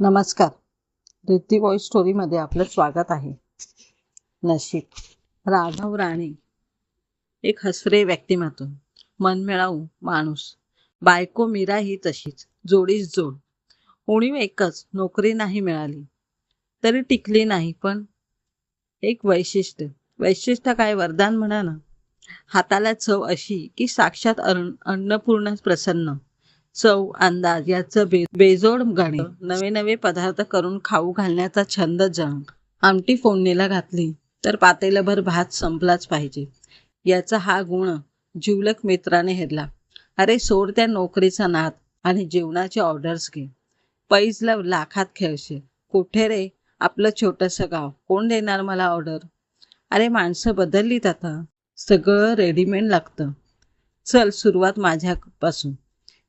नमस्कार. रिद्धी बॉय स्टोरीमध्ये आपलं स्वागत आहे. नशीब. राघव राणे. एक हसरे व्यक्तिमत्व. मनमिळाऊ माणूस. बायको मीरा ही तशीच. जोडीच जोड. उणीव एकच. नोकरी नाही मिळाली. तरी टिकली नाही पण एक वैशिष्ट्य. वैशिष्ट्य काय? वरदान म्हणा ना. हाताला चव अशी की साक्षात अन्न अन्नपूर्ण प्रसन्न. चव अंदाज याचं बे बेजोड गाणे. नवे नवे पदार्थ करून खाऊ घालण्याचा छंद जण आमटी फोडणीला घातली तर पातेलभर भात संपलाच पाहिजे. याचा हा गुण जिवलक मित्राने हेरला. अरे सोड त्या नोकरीचा नाद आणि जेवणाचे ऑर्डर्स घे. पैजला लाखात खेळशे. कुठे रे आपलं छोटंसं गाव? कोण देणार मला ऑर्डर? अरे माणसं बदललीत आता. सगळं रेडीमेड लागतं. चल सुरुवात माझ्यापासून.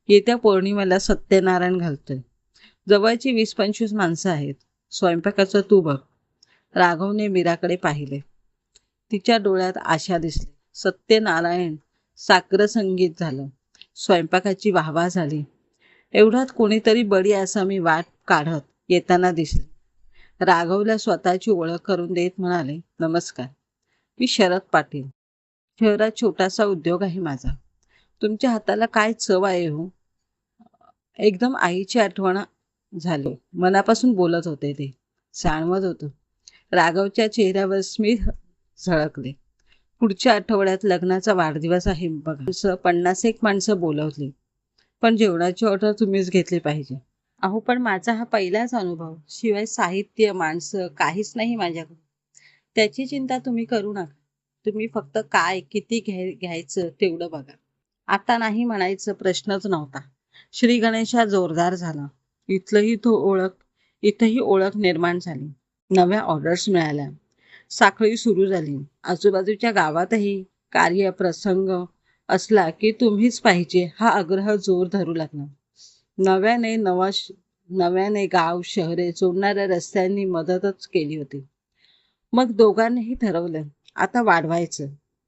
येत्या पौर्णिमेला सत्यनारायण घालतोय. जवळची वीस पंचवीस माणसं आहेत. स्वयंपाकाचं तू बघ. राघवने मीराकडे पाहिले. तिच्या डोळ्यात आशा दिसली. सत्यनारायण साकर संगीत झालं. स्वयंपाकाची वाहवा झाली. एवढ्यात कोणीतरी बडी असा मी वाट काढत येताना दिसली. राघवला स्वतःची ओळख करून देत म्हणाले नमस्कार. मी शरद पाटील. शहरात छोटासा उद्योग आहे माझा. तुमच्या हाताला काय चव आहे हो? एकदम आईची आठवण झाली. मनापासून बोलत होते ते. जाणवत होतं. राघवच्या चेहऱ्यावर स्मित झळकले. पुढच्या आठवड्यात लग्नाचा वाढदिवस आहे बघा. असं पन्नास एक माणसं बोलवली. पण जेवणाची ऑर्डर तुम्हीच घेतली पाहिजे. अहो पण माझा हा पहिलाच अनुभव. शिवाय साहित्य माणसं काहीच नाही माझ्याकडे. त्याची चिंता तुम्ही करू नका. तुम्ही फक्त काय किती घ्याय घ्यायचं तेवढं बघा. आता नाही म्हणायचं प्रश्नच नव्हता. श्री गणेशा जोरदार झाला. इथलंही तो ओळख इथंही ओळख निर्माण झाली. नव्या ऑर्डर्स मिळाल्या. साखळी सुरू झाली. आजूबाजूच्या गावातही कार्य प्रसंग असला की तुम्हीच पाहिजे हा आग्रह जोर धरू लागला. नव्याने नवा नव्याने गाव शहरे जोडणाऱ्या रस्त्यांनी मदतच केली होती. मग दोघांनीही ठरवलं आता वाढवायचं.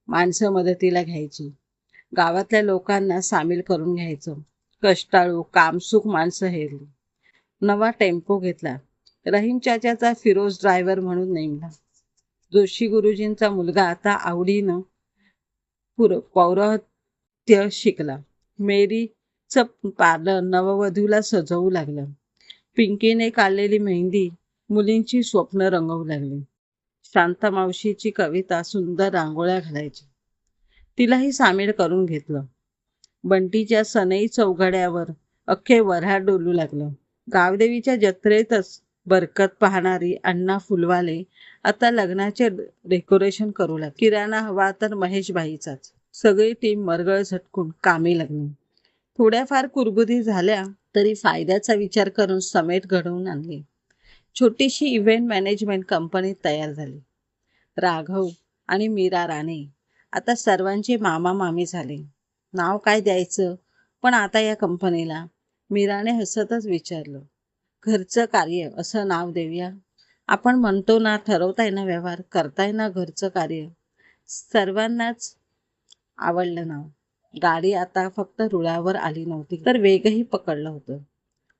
माणसं मदतीला घ्यायची. गावातल्या लोकांना सामील करून घ्यायचं. कष्टाळू कामसुख माणसं हेरली नवा टेम्पो घेतला. रहीम चाचाचा फिरोज ड्रायव्हर म्हणून नेमला. जोशी गुरुजींचा मुलगा आता आवडीनं पुर पौरहत्य शिकला. मेरीचं पार्लर नववधूला सजवू लागलं. पिंकीने काढलेली मेहंदी मुलींची स्वप्न रंगवू लागली. शांता मावशीची कविता सुंदर रांगोळ्या घालायची. तिलाही सामील करून घेतलं. बंटीच्या सनई चौघड्यावर अख्खे वऱ्हाड डोलू लागलं. गावदेवीच्या जत्रेतच बरकत पाहणारी अण्णा फुलवाले आता लग्नाचे डेकोरेशन करू लागले. किराणा हवा तर महेशबाईचाच. सगळी टीम मरगळ झटकून कामी लागली. थोड्याफार कुरबुदी झाल्या तरी फायद्याचा विचार करून समेट घडवून आणली. छोटीशी इव्हेंट मॅनेजमेंट कंपनी तयार झाली. राघव आणि मीरा राणे आता सर्वांचे मामा मामी झाले. नाव काय द्यायचं? पण आता या कंपनीला. मीराने हसतच विचारलं. घरचं कार्य असं नाव देऊया. आपण म्हणतो ना ठरवताय ना व्यवहार करताय ना घरचं कार्य. सर्वांनाच आवडलं नाव. गाडी आता फक्त रुळावर आली नव्हती तर वेगही पकडलं होतं.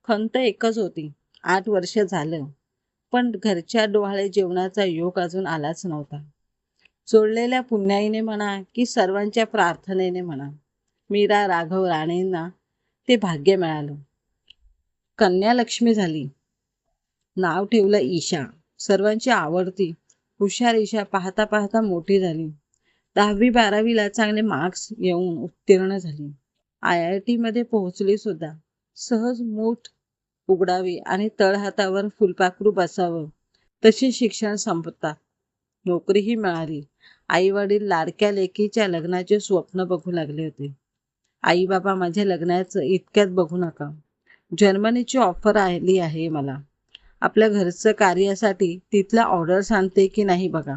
खंत एकच होती. आठ वर्ष झालं. पण घरच्या डोहाळे जेवणाचा योग अजून आलाच नव्हता. जोडलेल्या पुण्याईने म्हणा की सर्वांच्या प्रार्थनेने म्हणा मीरा राघव राणेंना ते भाग्य मिळालं. कन्या लक्ष्मी झाली. नाव ठेवलं ईशा. सर्वांची आवडती हुशार ईशा पाहता पाहता मोठी झाली. दहावी बारावीला चांगले मार्क्स येऊन उत्तीर्ण झाली. आय आय टीमध्ये पोहोचली सुद्धा. सहज मूठ उघडावी आणि तळहातावर फुलपाखरू बसावं. तशी शिक्षण संपतात नोकरीही मिळाली. आई वडील लाडक्या लेकीच्या लग्नाचे स्वप्न बघू लागले होते. आई बाबा माझ्या लग्नाचं इतक्यात बघू नका. जर्मनीची ऑफर आली आहे मला. आपल्या घरचं कार्यासाठी तिथला ऑर्डर सांगते की नाही बघा.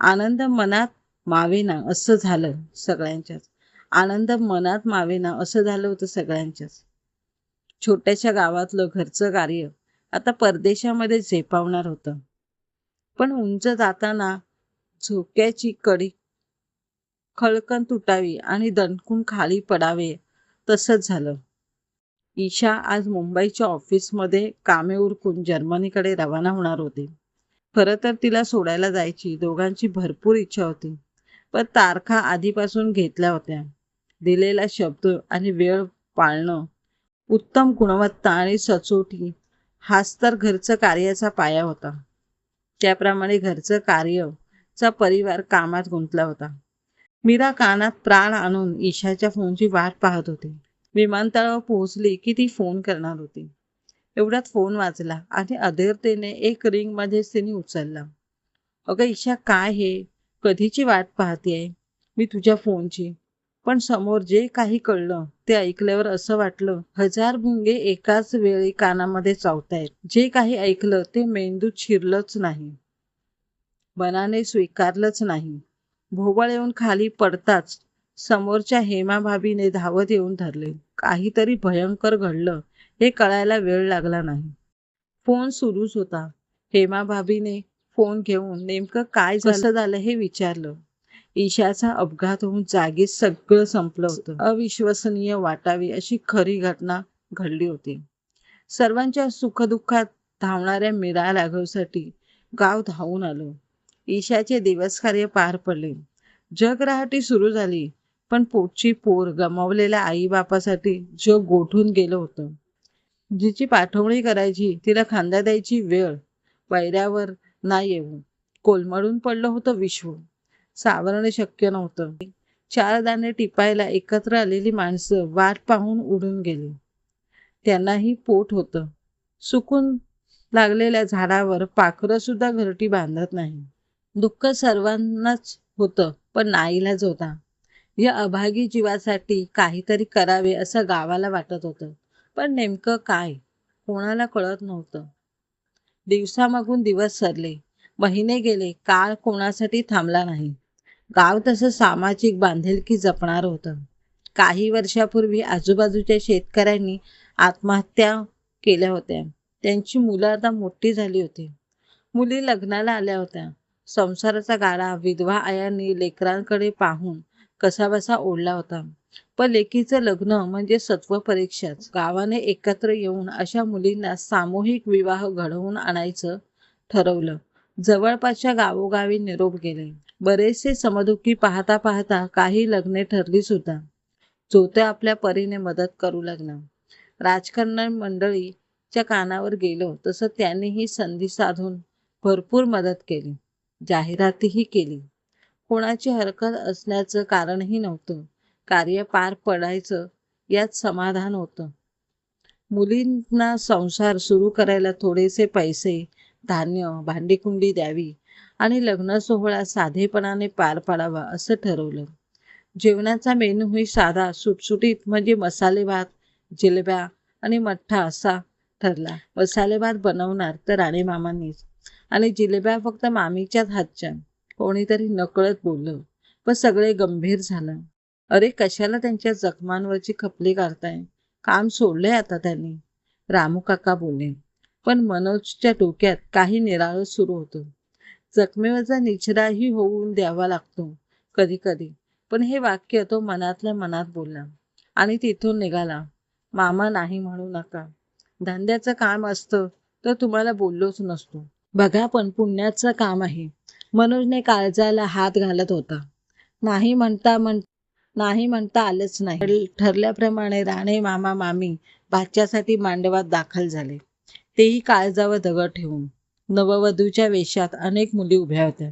आनंद मनात मावेना असं झालं सगळ्यांच्याच आनंद मनात मावेना असं झालं होतं सगळ्यांच्याच छोट्याशा गावातलं घरचं कार्य आता परदेशामध्ये झेपावणार होतं. पण उंच जाताना झोक्याची कडी खळकन तुटावी आणि दणकून खाली पडावे तसंच झालं. ईशा आज मुंबईच्या ऑफिसमध्ये कामे उरकून जर्मनीकडे रवाना होणार होती. खरं तर तिला सोडायला जायची दोघांची भरपूर इच्छा होती पण तारखा आधीपासून घेतल्या होत्या. दिलेला शब्द आणि वेळ पाळणं उत्तम गुणवत्ता आणि सचोटी हाच तर घरचं कार्याचा पाया होता. त्याप्रमाणे घरचं कार्यचा परिवार कामात गुंतला होता. मीरा कानात प्राण आणून ईशाच्या फोनची वाट पाहत होती. विमानतळावर पोहोचली की ती फोन करणार होती. एवढ्यात फोन वाजला आणि अधीरतेने एक रिंग मध्येच तिने उचलला. अगं ईशा काय हे? कधीची वाट पाहते मी तुझ्या फोनची. पण समोर जे काही कळलं ते ऐकल्यावर असं वाटलं हजार भुंगे एकाच वेळी कानामध्ये चावतायत. जे काही ऐकलं ते मेंदूत शिरलंच नाही. मनाने स्वीकारलंच नाही. भोवळ येऊन खाली पडताच समोरच्या हेमाभाबीने धावत येऊन धरले. काहीतरी भयंकर घडलं हे कळायला वेळ लागला नाही. फोन सुरूच होता. हेमाभाबीने फोन घेऊन नेमकं काय कसं झालं हे विचारलं. ईशाचा अपघात होऊन जागीच सगळं संपलं होतं. अविश्वसनीय वाटावी अशी खरी घटना घडली होती. सर्वांच्या सुखदुःखात धावणाऱ्या मीरा राघवसाठी गाव धावून आलं. ईशाचे दिवस कार्य पार पडले. जगराहाटी सुरू झाली पण पोटची पोर गमावलेल्या आईबापासाठी जग गोठून गेलं होतं. जिची पाठवणी करायची तिला खांदा द्यायची वेळ. वैऱ्यावर ना येऊ. कोलमडून पडलं होतं विश्व. सावरणे शक्य नव्हतं. चार दाणे टिपायला एकत्र आलेली माणसं वाट पाहून उडून गेली. त्यांनाही पोट होतं. सुकून लागलेल्या झाडावर पाखरं सुद्धा घरटी बांधत नाही. दुःख सर्वांनाच होतं पण नाईलाज होता. या अभागी जीवासाठी काहीतरी करावे असं गावाला वाटत होतं. पण नेमकं काय? कोणाला कळत नव्हतं. दिवसामागून दिवस सरले. महिने गेले काळ कोणासाठी थांबला नाही. गाव तसं सामाजिक बांधिलकी जपणार होतं. काही वर्षापूर्वी आजूबाजूच्या शेतकऱ्यांनी आत्महत्या केल्या होत्या. त्यांची मुलं आता मोठी झाली होती. मुली लग्नाला आल्या होत्या. संसाराचा गाडा विधवा आयांनी लेकरांकडे पाहून कसाबसा ओढला होता. पण लेकीचं लग्न म्हणजे सत्व परीक्षाच गावाने एकत्र येऊन अशा मुलींना सामूहिक विवाह घडवून आणायचं ठरवलं. जवळपासच्या गावोगावी निरोप गेले. बरेचसे समदुखी पाहता पाहता काही लग्ने ठरली सुद्धा. चोत्या आपल्या परीने मदत करू लागला. राजकारण मंडळीच्या कानावर गेलो तसं त्यांनीही संधी साधून भरपूर मदत केली. जाहिरातीही केली. कोणाची हरकत असण्याचं कारणही नव्हतं. कार्य पार पडायचं यात समाधान होतं. मुलींना संसार सुरू करायला थोडेसे पैसे धान्य भांडीकुंडी द्यावी आणि लग्न सोहळा साधेपणाने पार पाडावा असं ठरवलं. जेवणाचा मेनूही साधा सुटसुटीत म्हणजे मसाले भात आणि मठ्ठा असा ठरला. मसाले भात बनवणार तर राणे मामांनीच आणि जिलेब्या फक्त मामीच्याच हातच्या. कोणीतरी नकळत बोललं पण सगळे गंभीर झालं. अरे कशाला त्यांच्या जखमांवरची खपली काढताय? काम सोडलंय आता त्यांनी. रामू काका बोलले पण मनोजच्या डोक्यात काही निराळ सुरू होतं. जखमेवरचा निचराही होऊन द्यावा लागतो कधी कधी पण हे वाक्य तो मनातल्या मनात बोलला आणि तिथून निघाला. मामा नाही म्हणू नका. धंद्याचं काम असतं तर तुम्हाला बोललोच नसतो. बघा पण पुण्याचं काम आहे. मनोजने काळजाला हात घालत होता. नाही म्हणता म्हण नाही म्हणता आलंच नाही. ठरल्याप्रमाणे राणे मामा मामी भाच्यासाठी मांडवात दाखल झाले. तेही काळजावर दगड ठेवून नववधूच्या वेशात अनेक मुली उभ्या होत्या.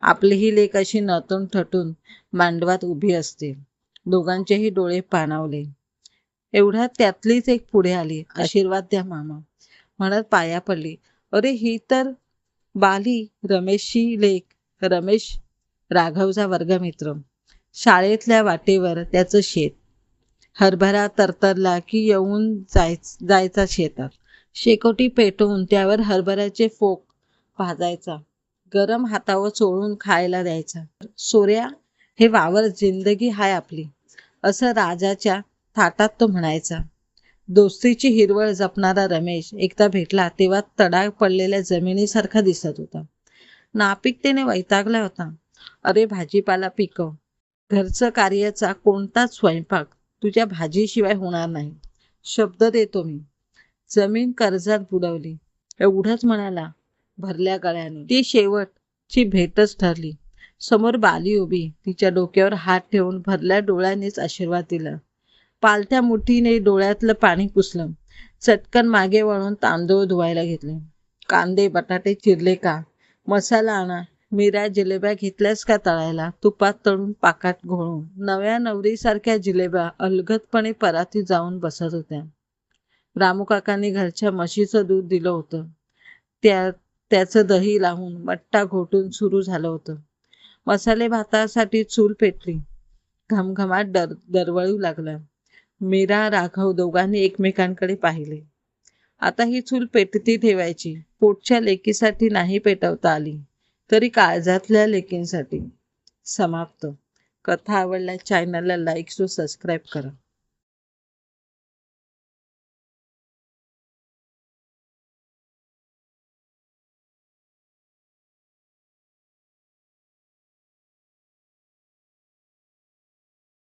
आपलीही लेख अशी नटून ठटून मांडवात उभी असते. दोघांचेही डोळे पाणावले. एवढ्यात त्यातलीच एक पुढे आली. आशीर्वाद द्या मामा. म्हणत पाया पडली. अरे ही तर बाली रमेशची लेख. रमेश राघवचा वर्गमित्र. शाळेतल्या वाटेवर त्याचं शेत. हरभरा तरतरला की येऊन जाय जायचा शेतात. शेकोटी पेटवून त्यावर हरभऱ्याचे फोक भाजायचा. गरम हातावर चोळून खायला द्यायचा. सोऱ्या हे वावर जिंदगी हाय आपली असं राजाच्या थाटात तो म्हणायचा. दोस्तीची हिरवळ जपणारा रमेश एकदा भेटला तेव्हा तडा पडलेल्या जमिनीसारखा दिसत होता. नापिकतेने वैतागला होता. अरे भाजीपाला पिकव. घरचं कार्याचा कोणताच स्वयंपाक तुझ्या भाजीशिवाय होणार नाही. शब्द देतो मी. जमीन कर्जात बुडवली. एवढंच म्हणाला भरल्या गळ्याने. ती शेवटची भेटच ठरली. समोर बाली उभी. तिच्या डोक्यावर हात ठेवून भरल्या डोळ्यानेच आशीर्वाद दिला. पालथ्या मुठीने डोळ्यातलं पाणी पुसलं. चटकन मागे वळून तांदूळ धुवायला घेतले. कांदे बटाटे चिरले का? मसाला आणा. मिरा जिलेब्या घेतल्यास का तळायला? तुपात तळून पाकात घोळून. नव्या नवरीसारख्या जिलेब्या अलगदपणे पराती जाऊन बसत होत्या. रामू काकांनी घरच्या म्हशीचं दूध दिलं होतं. त्या त्याचं दही लावून मट्टा घोटून सुरू झालं होतं. मसाले भातासाठी चूल पेटली. घमघमाट डर दरवळू लागला. मीरा राघव दोघांनी एकमेकांकडे पाहिले. आता ही चूल पेटती ठेवायची. पोटच्या लेकीसाठी नाही पेटवता आली. तरी काळजातल्या लेकींसाठी. समाप्त. कथा आवडल्या चॅनलला लाईक सो सबस्क्राईब करा.